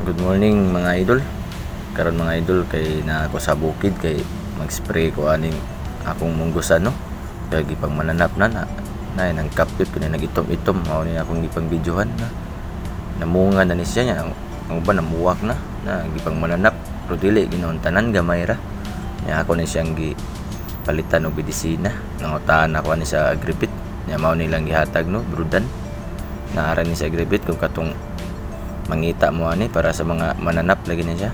Good morning mga idol. Karon mga idol kay na ako sa bukid kay mag-spray ko aning akong munggusan no. Kaya gipang mananap na na. Na nang kapit pinay nagitom-itom mao ni akong gipang videohan na. Namunga na ni siya nya. Ang uban namuwak na na gipang mananap pero dili ginoon tanan gamay ra. Nya ako ni siyang gi palitan og medisina. Nangutaan ako ni sa agripit. Nya mao nilang gihatag no, brudan. Naara ni sa agripit kung katong mangita mo ani para sa mga mananap lagi na siya.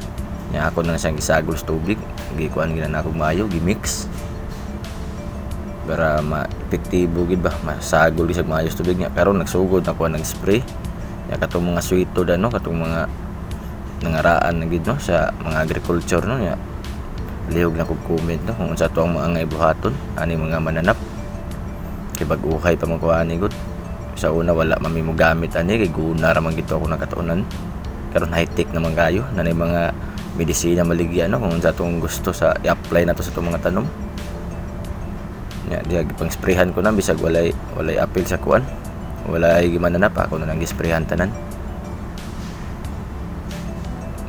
Nya ako na siyang gisagol sa tubig, gikuan gina na akong mayo, gimix. Para ma-epektibo gid ba, masagol sa mayo sa tubig niya. Pero nagsugod ako nag spray. Nya katong mga sweeto da no, katong mga nangaraan na gid no sa mga agriculture no nya. Lihog na kog comment no kung sa to ang mga ibuhaton ani mga mananap. Kay bag-uhay pa man ko ani gud sa una wala mami mo gamit ani kay guna ra man gito ako nakatunan karon high tech naman kayo na mga medisina maligya no kung sa tong gusto sa i-apply na to sa tong mga tanom. Nya diya gipang sprayhan ko na bisag walay walay apil sa kuan walay gimananap ako na lang gisprayhan tanan.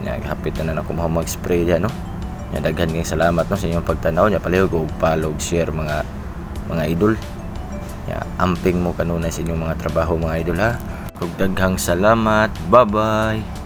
Nya hapit na ako mo mag-spray diyan no? Nya daghan kay salamat no sa inyong pagtanaw. Nya palihog og follow share mga mga idol Ya, amping mo kanunay sa inyong mga trabaho mga idol ha. Ug daghang salamat. Bye-bye.